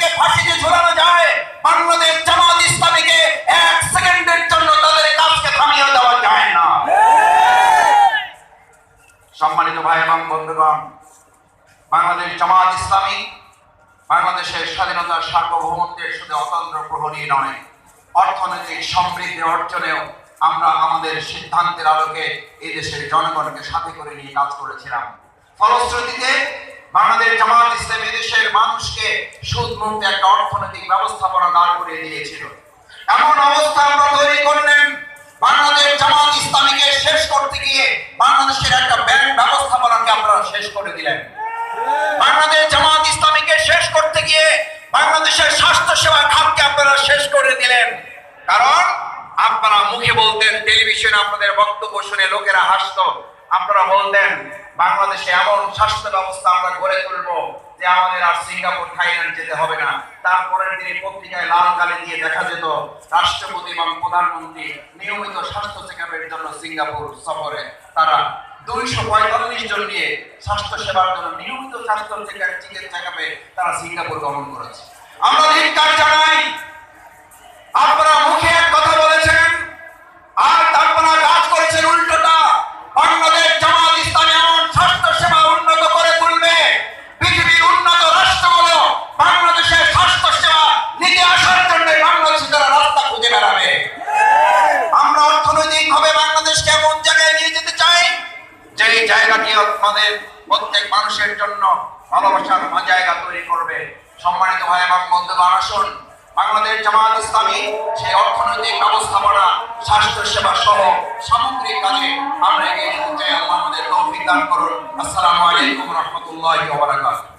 তাদেরকে ফাঁসিতে ঝোলানো যায়, বাংলাদেশ জামাত ইসলামীকে এক সেকেন্ডের জন্য তাদের কাজকে থামিয়ে দেওয়া যায় না। সম্মানিত ভাই এবং বন্ধুগণ, বাংলাদেশ জামাত ইসলামী বাংলাদেশের স্বাধীনতার সার্বভৌমত্বের শুধু অতন্ত্র প্রহরী নয়, অর্থনৈতিক সমৃদ্ধি অর্জনেও আমরা আমাদের সিদ্ধান্তের আলোকে এই দেশের জনগণকে সাথে করে নিয়ে কাজ করেছিলাম। ফলশ্রুতিতে বাংলাদেশ জামাত ইসলামী দেশের মানুষকে সুদ মুক্ত একটা অর্থনৈতিক ব্যবস্থাপনা দাঁড় করে দিয়েছিল। এমন অবস্থা আমরা তৈরি করলেন বাংলাদেশ জামাত ইসলামীকে শেষ করতে গিয়ে বাংলাদেশের একটা ব্যাংক ব্যবস্থাপনাকে আপনারা শেষ করে দিলেন। বাংলাদেশ জামাত ইসলামীকে শেষ করতে গিয়ে বাংলাদেশের স্বাস্থ্য সেবা খাতকে আপনারা শেষ করে দিলেন। কারণ আপনারা মুখে বলতেন, টেলিভিশনে আপনাদের বক্তব্য শুনে লোকেরা হাসতো আপনারা বলতেন বাংলাদেশে এমন স্বাস্থ্য ব্যবস্থা আমরা গড়ে তুলবো যে আমাদের আর সিঙ্গাপুর থাইল্যান্ড যেতে হবে না তারপরের দিনে পত্রিকায় লাল কালি দিয়ে দেখা যেত রাষ্ট্রপতি এবং প্রধানমন্ত্রী নিয়মিত স্বাস্থ্য চেক জন্য সিঙ্গাপুর সফরে তারা দুইশো পঁয়তাল্লিশ জন নিয়ে স্বাস্থ্য সেবার জন্য নিয়মিত স্বাস্থ্য চেক চিকিৎসা চেকআপে তারা সিঙ্গাপুর গমন করেছে আমরা ধিক্কার জানাই আমাদের প্রত্যেক মানুষের জন্য ভালোবাসার জায়গা তৈরি করবে। সম্মানিত ভাই এবং বন্ধুগণ, আসুন। বাংলাদেশ জামাত ইসলামী সেই অর্থনৈতিক ব্যবস্থাপনা স্বাস্থ্য সেবা সহ সামগ্রিক কাজে আমরা এগিয়ে যেতে চাই। আল্লাহ আমাদের তৌফিক দান করুন। আসসালামু আলাইকুম রহমতুল্লাহ ওয়া বারাকাতুহু।